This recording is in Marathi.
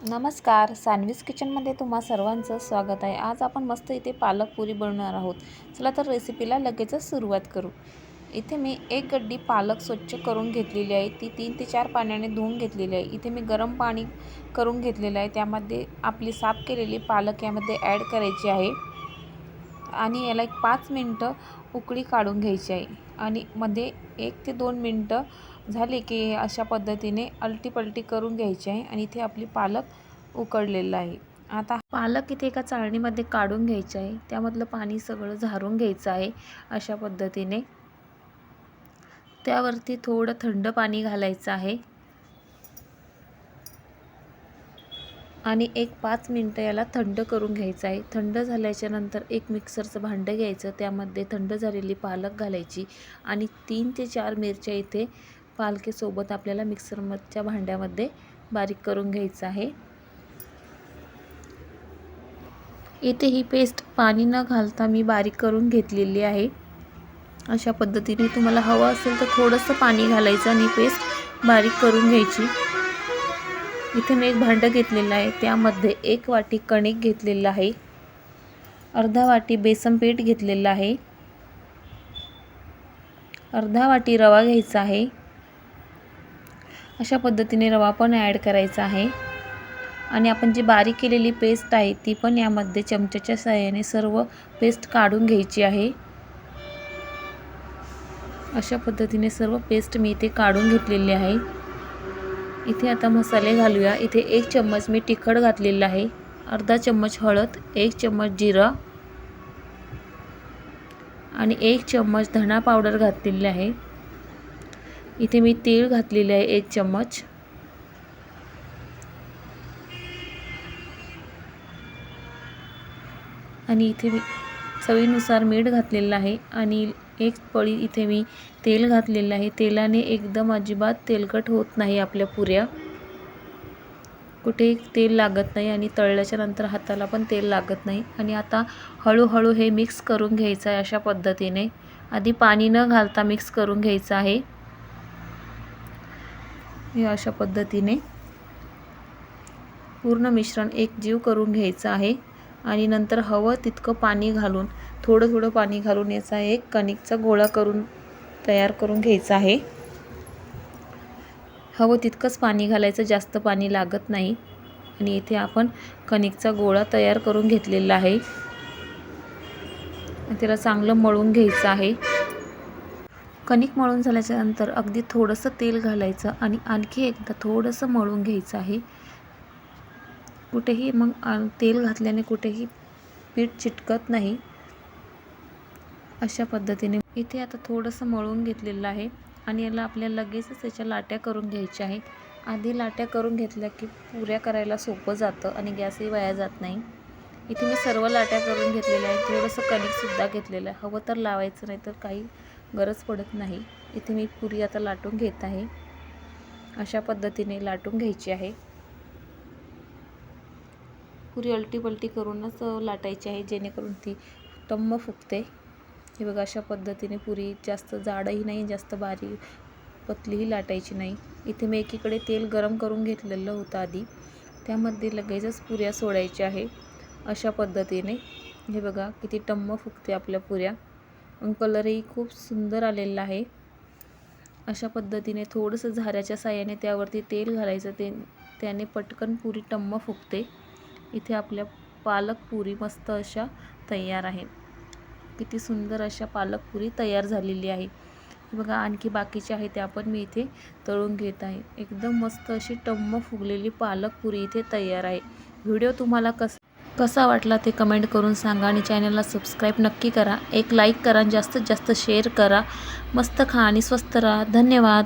नमस्कार. सँडविच किचनमध्ये तुम्हा सर्वांचं स्वागत आहे. आज आपण मस्त इथे पालक पुरी बनवणार आहोत. चला तर रेसिपीला लगेचच सुरुवात करू. इथे मी एक गड्डी पालक स्वच्छ करून घेतलेली आहे. ती तीन ते चार पाण्याने धुवून घेतलेली आहे. इथे मी गरम पाणी करून घेतलेलं आहे. त्यामध्ये आपली साफ केलेली पालक यामध्ये ॲड करायची आहे. आणि याला एक पाच मिनटं उकळी काढून घ्यायची आहे. आणि मध्ये एक ते दोन मिनटं झाले की अशा पद्धतीने अलटीपलटी करून घ्यायची आहे आणि इथे आपली पालक उकडलेलं आहे. आता पालक इथे एका चाळणीमध्ये काढून घ्यायचं आहे. त्यामधलं पाणी सगळं झारून घ्यायचं आहे अशा पद्धतीने. त्यावरती थोडं थंड पाणी घालायचं आहे. आणि एक पाच मिनटं याला थंड करून घ्यायचं आहे. थंड झाल्याच्यानंतर एक मिक्सरचं भांडं घ्यायचं. त्यामध्ये थंड झालेली पालक घालायची. आणि तीन ते चार मिरच्या इथे पालकेसोबत आपल्याला मिक्सरच्या भांड्यामध्ये बारीक करून घ्यायचं आहे. इथे ही पेस्ट पाणी न घालता मी बारीक करून घेतलेली आहे. अशा पद्धतीने तुम्हाला हवं असेल तर थोडंसं पाणी घालायचं आणि पेस्ट बारीक करून घ्यायची. इथे मी एक भांडं घेतलेलं आहे. त्यामध्ये एक वाटी कणिक घेतलेलं आहे. अर्धा वाटी बेसन पीठ घेतलेलं आहे. अर्धा वाटी रवा घ्यायचा आहे. अशा पद्धतीने रवा पण ॲड करायचा आहे. आणि आपण जी बारीक केलेली पेस्ट आहे ती पण यामध्ये चमच्याच्या सहाय्याने सर्व पेस्ट काढून घ्यायची आहे. अशा पद्धतीने सर्व पेस्ट मी इथे काढून घेतलेली आहे. इथे आता मसाले घालूया. इथे एक चम्मच मी तिखट घातलेलं आहे. अर्धा चम्मच हळद एक चम्मच जिरा आणि एक चम्मच धणा पावडर घातलेली आहे. इथे मी तीळ घातलेले आहे एक चम्मच. आणि इथे मी चवीनुसार मीठ घातलेलं आहे आणि एक पळी इथे मी तेल घातलेलं आहे. तेलाने एकदम अजिबात तेलकट होत नाही आपल्या पुऱ्या. कुठे तेल लागत नाही आणि तळल्याच्या नंतर हाताला पण तेल लागत नाही. आणि आता हळूहळू हे मिक्स करून घ्यायचं आहे अशा पद्धतीने. आधी पाणी न घालता मिक्स करून घ्यायचं आहे. हे अशा पद्धतीने पूर्ण मिश्रण एक जीव करून घ्यायचं आहे. आणि नंतर हवं तितकं पाणी घालून थोडं थोडं पाणी घालून याचा एक कणिकचा गोळा करून तयार करून घ्यायचा आहे. हवं तितकंच पाणी घालायचं जास्त पाणी लागत नाही. आणि इथे आपण कणिकचा गोळा तयार करून घेतलेला आहे. त्याला चांगलं मळून घ्यायचं आहे. कणिक मळून झाल्याच्यानंतर अगदी थोडंसं तेल घालायचं आणि आणखी एकदा थोडंसं मळून घ्यायचं आहे. कुठेही मग तेल घातल्याने कुठेही पीठ चिटकत नाही. अशा पद्धतीने इथे आता थोडंसं मळून घेतलेलं आहे आणि याला आपल्याला लगेचच याच्या लाट्या करून घ्यायच्या आहेत. आधी लाट्या करून घेतल्या की पुऱ्या करायला सोपं जातं आणि गॅसही वाया जात नाही. इथे मी सर्व लाट्या करून घेतलेल्या आहेत. थोडंसं कणिकसुद्धा घेतलेलं आहे. हवं तर लावायचं नाही तर काही गरज पडत नाही. इथे मी पुरी आता लाटून घेत आहे. अशा पद्धतीने लाटून घ्यायची आहे. पुरी अलटी पलटी करूनच लाटायची आहे जेणेकरून ती टम्म फुगते. हे बघा अशा पद्धतीने पुरी जास्त जाडही नाही जास्त बारीक पतलीही लाटायची नाही. इथे मी एकीकडे तेल गरम करून घेतलेलं होतं आधी. त्यामध्ये लगेचच पुऱ्या सोडायच्या आहे. अशा पद्धतीने. हे बघा किती टम्म फुगते आपल्या पुऱ्या. कलरही खूप सुंदर आलेला आहे. अशा पद्धतीने थोडंसं झाऱ्याच्या साह्याने त्यावरती तेल घालायचं ते त्याने पटकन पुरी टम्म फुगते. इथे आपल्या पालक पुरी मस्त अशा तयार आहे किती सुंदर अशा पालक पुरी तयार झालेली आहे. बघा आणखी बाकीचे आहे त्या पण मी इथे तळून घेत आहे. एकदम मस्त अशी टम्म फुगलेली पालक पुरी इथे तयार आहे. व्हिडिओ तुम्हाला कस कसा वाटला ते कमेंट करून सांगा आणि चॅनलला सबस्क्राईब नक्की करा. एक लाईक करा जास्तीत जास्त शेअर करा. मस्त खा आणि स्वस्त राहा. धन्यवाद.